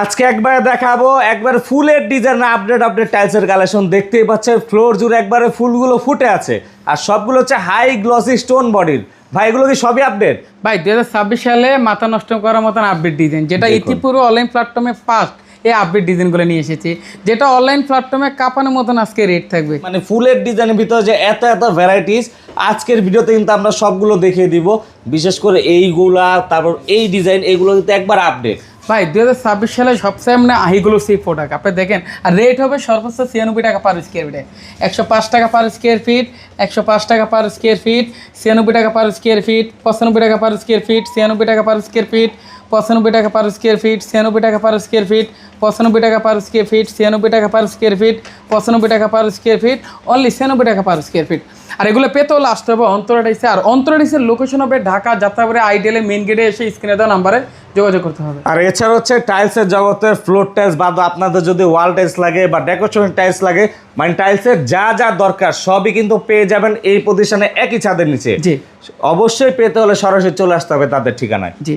আজকে একবারে দেখাবো একবার ফুলের ডিজাইন আপডেট আপডেট টাইলসের কালেকশন দেখতেই পাচ্ছেন ফ্লোর জুড়ে একবারে ফুলগুলো ফুটে আছে। আর সবগুলো হচ্ছে হাই গ্লসি স্টোন বডির ভাই এগুলো কি সবই আপডেট ভাই দু হাজার ছাব্বিশ সালে মাথা নষ্ট করার মতন আপডেট ডিজাইন যেটা। ইতিপূর্বে অনলাইন প্ল্যাটফর্মে ফার্স্ট এই আপডেট ডিজাইনগুলো নিয়ে এসেছি যেটা অনলাইন প্ল্যাটফর্মে কাঁপানোর মতন আজকে রেট থাকবে। মানে ফুলের ডিজাইনের ভিতরে যে এত এত ভ্যারাইটিস আজকের ভিডিওতে কিন্তু আমরা সবগুলো দেখিয়ে দিব। বিশেষ করে এইগুলা তারপর এই ডিজাইন এগুলো কিন্তু একবার আপডেট ভাই দু হাজার ছাব্বিশ সালে সবচেয়ে মানে আহিগুলো সেই প্রোডাক্ট আপনি দেখেন আর রেট হবে সর্বোচ্চ ছিয়ানব্বই টাকা পার স্কোয়ার ফিটে একশো পাঁচ টাকা পার স্কোয়ার ফিট একশো পাঁচ টাকা পার স্কোয়ার ফিট ছিয়ানব্বই টাকা পার স্কোয়ার ফিট পঁচানব্বই টাকা পার স্কোয়ার ফিট ছিয়ানব্বই টাকা পার স্কোয়ার ফিট পঁচানব্বই টাকা পার স্কোয়ার ফিট ছিয়ানব্বই টাকা পার স্কোয়ার ফিট পঁচানব্বই টাকা পার স্কোয়ার ফিট ছিয়ানব্বই টাকা পার স্কোয়ার ফিট পঁচানব্বই টাকা পার স্কোয়ার ফিট অনলি ছিয়ানব্বই টাকা পার স্কোয়ার ফিট আর এগুলো পেতেও লাস্ট হবে অন্তরাডাইসে আর অন্তরাডাইসের লোকেশন হবে ঢাকা যাত্রাবাড়ি আইডিয়ালে মেন গেটে এসে স্ক্রিনে দেওয়া নাম্বারে যোগাযোগ করতে হবে। আর এছাড়া হচ্ছে টাইলসের জগতে ফ্লোর টাইলস বা আপনাদের যদি ওয়াল টাইলস লাগে বা ডেকোরেশন টাইলস লাগে মানে টাইলসের যা যা দরকার সবই কিন্তু পেয়ে যাবেন এই প্রতিষ্ঠানে একই ছাদের নিচে। জি। অবশ্যই পেতে হলে সরাসরি চলে আসতে হবে তাদের ঠিকানায়। জি।